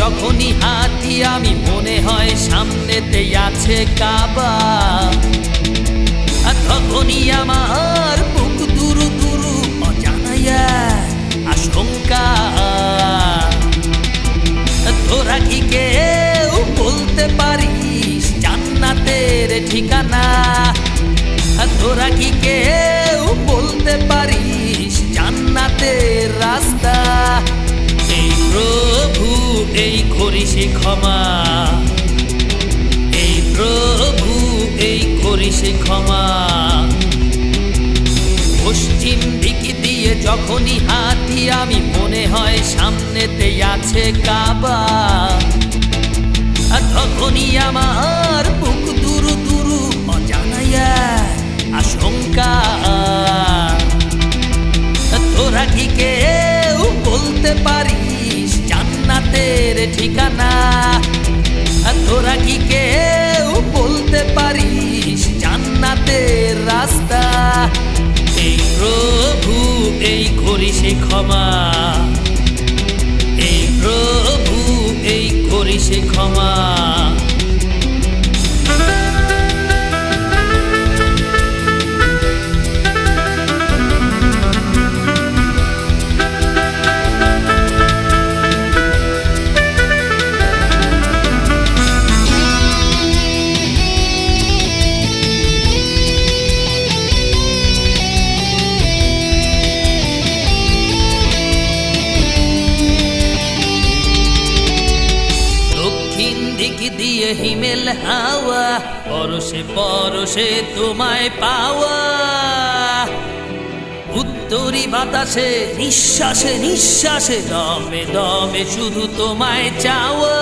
যখনই হাতি আমি মনে হয় সামনেতে আছে কাবা। করিসে ক্ষমা। এই প্রভু, এই করিসে ক্ষমা। পশ্চিম দিক দিয়ে যখনই হাতি আমি মনে হয় সামনেতে আছে কাবা। তখনই আমার বুক জান্নাতের ঠিকানা। তোরা কি কেউ বলতে পারিস জান্নাতের রাস্তা? এই প্রভু, এই করিসে ক্ষমা। এই প্রভু, এই করিসে ক্ষমা। হিমেল হাওয়া, পরশে পরশে তোমায় পাওয়া। উত্তরি বাতাসে, নিঃশ্বাসে নিঃশ্বাসে, দমে দমে শুধু তোমায় চাওয়া।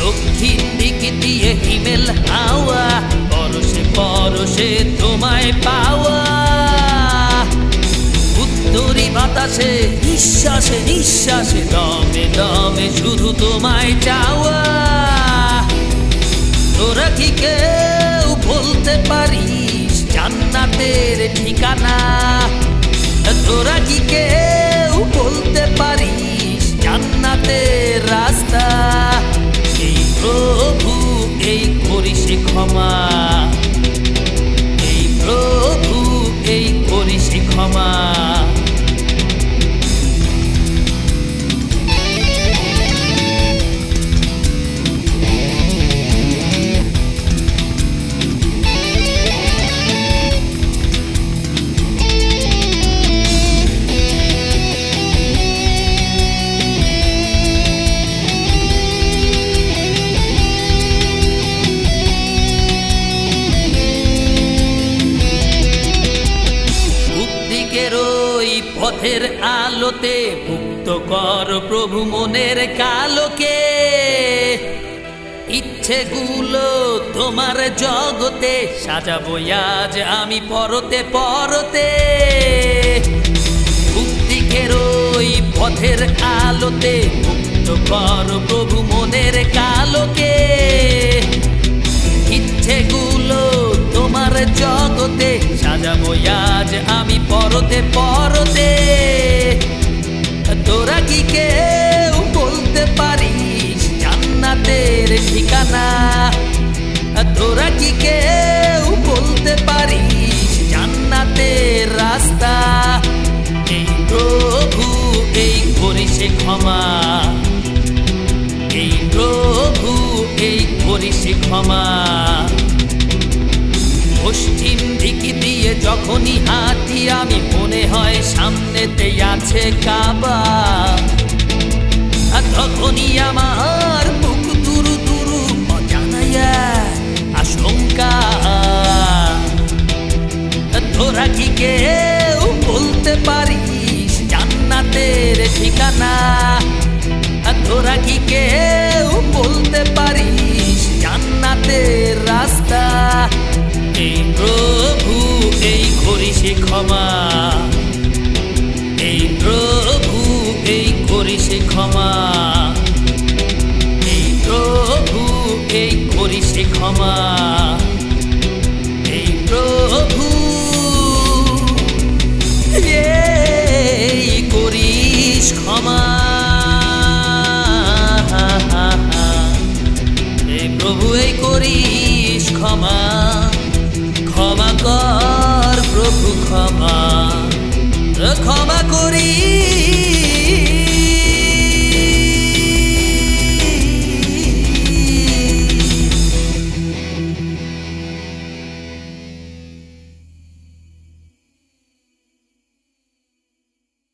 দক্ষিণ দিক দিয়ে হিমেল হাওয়া, পরশে পরশে তোমায় পাওয়া। উত্তরি বাতাসে নিঃশ্বাসে নিঃশ্বাসে, দমে দমে শুধু তোমায় চাওয়া। তোরা কি কেউ বলতে পারিস জান্নাতের ঠিকানা? তোরা কি কেউ বলতে পারিস জান্নাতের রাস্তা? এই প্রভু, এই করিসে ক্ষমা। এই প্রভু, এই করিসে ক্ষমা। পথের আলোতে মুক্ত কর প্রভু মনের কালোকে। ইচ্ছেগুলো তোমার জগতে সাজাবো আজ আমি পরতে পরতে। দিকের ওই পথের আলোতে মুক্ত কর প্রভু মনের কালোকে। ইচ্ছেগুলো তোমার জগতে সাজাবো আজ আমি পরতে পরতে, তোরা কি কেউ বলতে পারিস জান্নাতের ঠিকানা? তোরা কি কেউ বলতে পারিস জান্নাতের রাস্তা? এই প্রভু, এই করিসে ক্ষমা। এই প্রভু, এই করিসে ক্ষমা। পশ্চিম যখনই হাঁটি আমি মনে হয় সামনেতে আছে কাবা। আর তখনই আমার বুক দুরু দুরু অজানাইয়া আশঙ্কা। তোরা কি কেউ বলতে পারিস জান্নাতের ঠিকানা? তোরা কি কেউ বলতে পারিস ক্ষমা। এই প্রভু, এই করিস ক্ষমা। এই প্রভু, এই করিস ক্ষমা। ক্ষমা কর প্রভু, ক্ষমা। ক্ষমা করিস